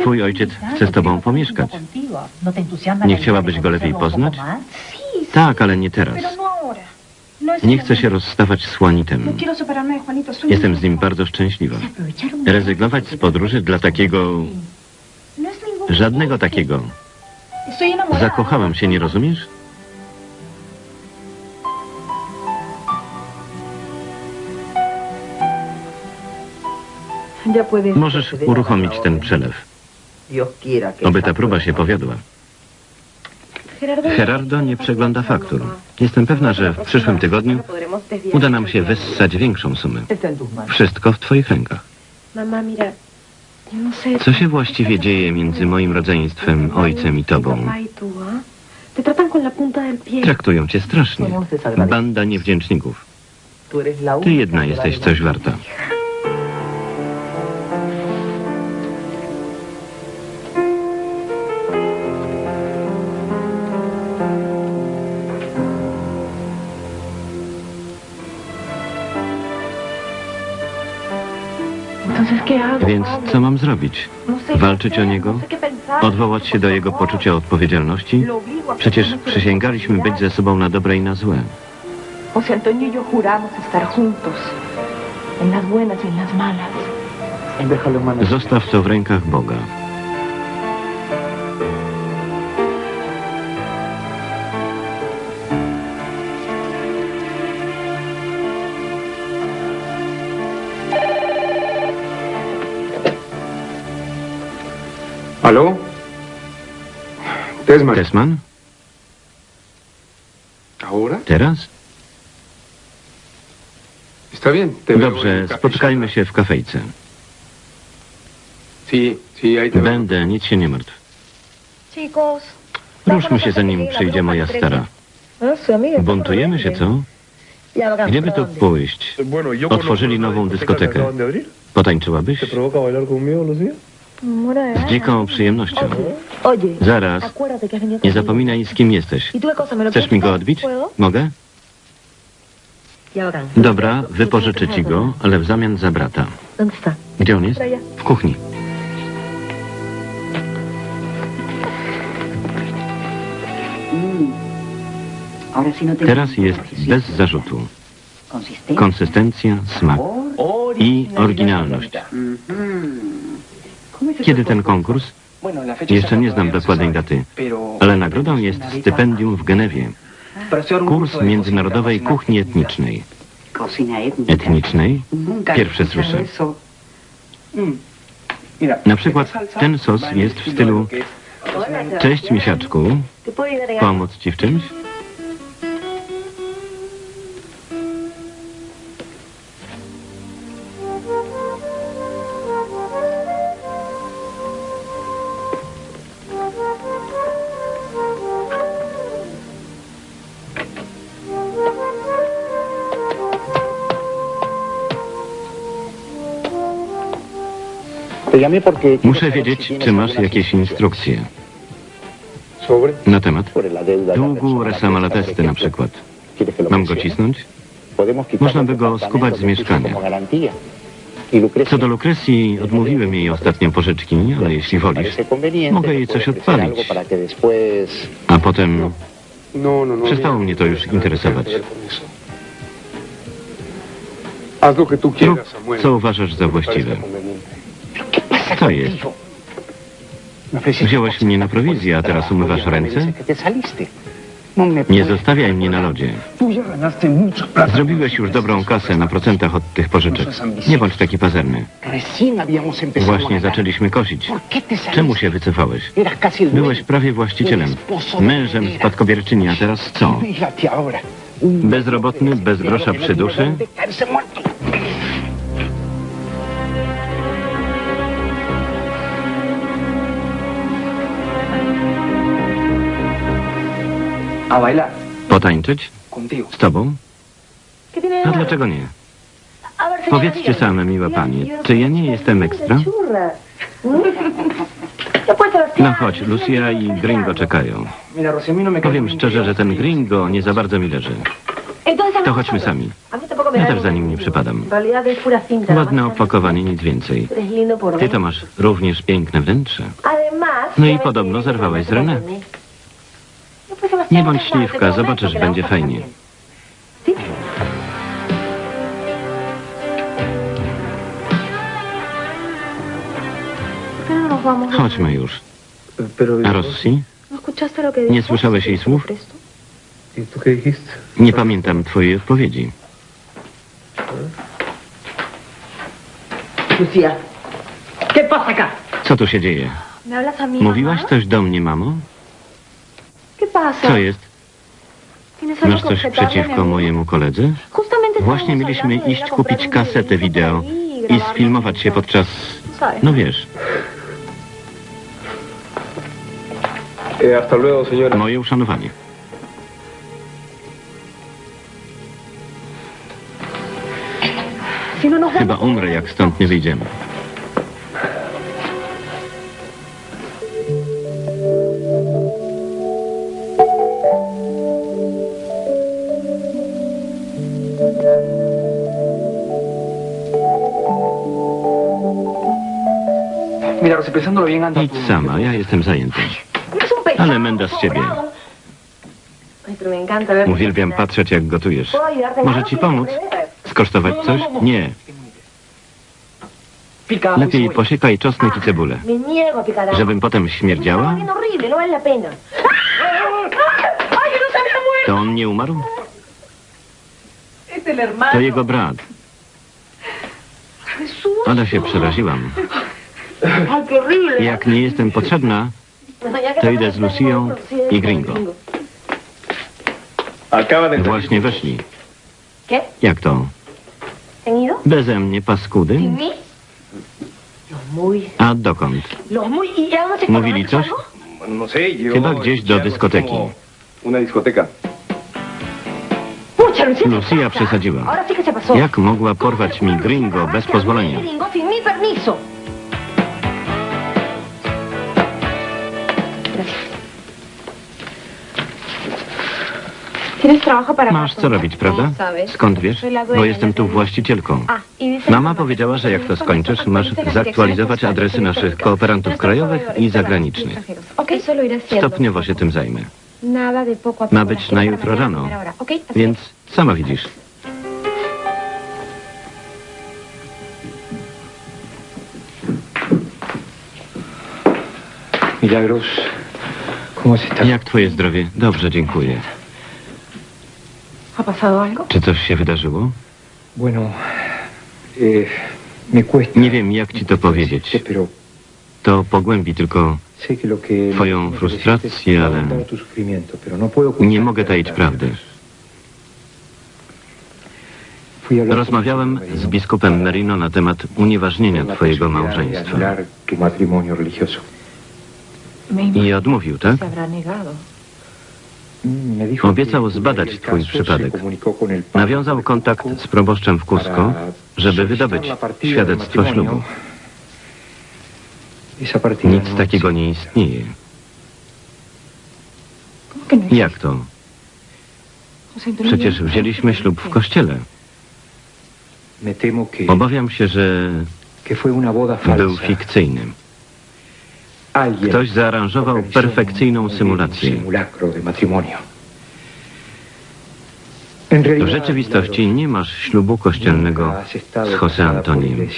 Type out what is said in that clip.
Twój ojciec chce z tobą pomieszkać. Nie chciałabyś go lepiej poznać? Tak, ale nie teraz. Nie chcę się rozstawać z Juanitem. Jestem z nim bardzo szczęśliwa. Rezygnować z podróży dla takiego... Żadnego takiego. Zakochałam się, nie rozumiesz? Możesz uruchomić ten przelew. Oby ta próba się powiodła. Gerardo nie przegląda faktur. Jestem pewna, że w przyszłym tygodniu uda nam się wyssać większą sumę. Wszystko w twoich rękach. No sé. Co się właściwie dzieje między moim rodzeństwem, ojcem i tobą? Y del pie. Traktują cię strasznie. Banda niewdzięczników. Ty jedna jesteś coś warta. Więc co mam zrobić? Walczyć o niego? Odwołać się do jego poczucia odpowiedzialności? Przecież przysięgaliśmy być ze sobą na dobre i na złe. José Antonio y yo juramos estar juntos. En las buenas y en las malas. Zostaw to w rękach Boga. ¿Aló? Tesman. Tesman? ¿Ahora? Teraz? Está bien. Dobrze, spotkajmy się w kafejce. Sí, sí, ahí te veo. Będę, nic się nie martw. Chicos. Ruszmy się, zanim przyjdzie moja stara. Buntujemy się, co? Gdzie by tu pójść? Otworzyli nową dyskotekę. Potańczyłabyś? Z dziką przyjemnością. Zaraz, nie zapominaj, z kim jesteś. ¿Y tú qué cosa? ¿Me lo Chcesz mi go odbić? ¿Puedo? Mogę? Dobra, wypożyczę ci go, ale w zamian za brata. ¿Dónde está? Gdzie on jest? W kuchni. Teraz jest bez zarzutu. Konsystencja, smak i oryginalność. Kiedy ten konkurs? Jeszcze nie znam dokładnej daty, ale nagrodą jest stypendium w Genewie. Kurs międzynarodowej kuchni etnicznej. Etnicznej? Pierwsze słyszę. Na przykład ten sos jest w stylu Cześć misiaczku, pomóc ci w czymś? Muszę wiedzieć, czy masz jakieś instrukcje na temat długu Resa Malatesty na przykład. Mam go cisnąć? Można by go skubać z mieszkania. Co do Lukrecji, odmówiłem jej ostatnio pożyczki, ale jeśli wolisz, mogę jej coś odpalić. a potem No, no, no. Przestało mnie to już interesować. rób, co uważasz za właściwe. Co jest? Wziąłeś mnie na prowizję, a teraz umywasz ręce? Nie zostawiaj mnie na lodzie. Zrobiłeś już dobrą kasę na procentach od tych pożyczek. Nie bądź taki pazerny. Właśnie zaczęliśmy kosić. Czemu się wycofałeś? Byłeś prawie właścicielem, mężem spadkobierczyni, a teraz co? Bezrobotny, bez grosza przy duszy? Potańczyć? Z tobą? ¿Qué tiene de A dlaczego nie? Powiedzcie same, miłe panie, czy ja nie jestem ekstra? No chodź, Lucia i Gringo czekają. Powiem szczerze, że ten Gringo nie za bardzo mi leży. To chodźmy sami. Ja też za nim nie przypadam. Ładne opakowanie, nic więcej. Ty to masz również piękne wnętrze. No i podobno zerwałeś z René. Nie bądź śliwka, zobaczysz, będzie fajnie. Chodźmy już. A Rossi? Nie słyszałeś jej słów? Nie pamiętam twojej odpowiedzi. Co tu się dzieje? Mówiłaś coś do mnie, mamo? Co jest? Masz coś przeciwko mojemu koledze? Właśnie mieliśmy iść kupić kasetę wideo i sfilmować się podczas... No wiesz, moje uszanowanie. Chyba umrę, jak stąd nie wyjdziemy. Idź sama, ja jestem zajęty. Ale menda z ciebie. Uwielbiam patrzeć, jak gotujesz. Może ci pomóc? Skosztować coś? Nie. Pica muy Lepiej cebolla. posiekaj czosnek i cebulę. Żebym potem śmierdziała? To on nie umarł? To jego brat. Ale się przeraziłam. Jak nie jestem potrzebna, to idę z Lucią i Gringo. Właśnie weszli. Jak to? Beze mnie, paskudy? A dokąd? Mówili coś? No sé, llegó... Chyba gdzieś do dyskoteki. Lucia przesadziła. Jak mogła porwać mi Gringo bez pozwolenia? Masz co robić, prawda? Skąd wiesz? Bo jestem tu właścicielką. Mama powiedziała, że jak to skończysz, masz zaktualizować adresy naszych kooperantów krajowych i zagranicznych. Stopniowo się tym zajmę. Ma być na jutro rano. Więc sama widzisz. Milagros, ¿cómo se está? Jak twoje zdrowie? Dobrze, dziękuję. Czy coś się wydarzyło? Bueno, me cuesta. Nie wiem, jak ci to powiedzieć. Pero To pogłębi tylko... Twoją frustrację, ale- no Nie mogę taić prawdy. Rozmawiałem z biskupem Merino na temat unieważnienia twojego małżeństwa. I odmówił, tak? Obiecał zbadać twój przypadek. Nawiązał kontakt z proboszczem w Cusco, żeby wydobyć świadectwo ślubu. Nic no takiego nie istnieje. Jak to? Przecież wzięliśmy ślub w kościele. Temo que, Obawiam się, że był falsa. Ktoś zaaranżował perfekcyjną symulację. W rzeczywistości nie masz ślubu kościelnego z José Antoniem.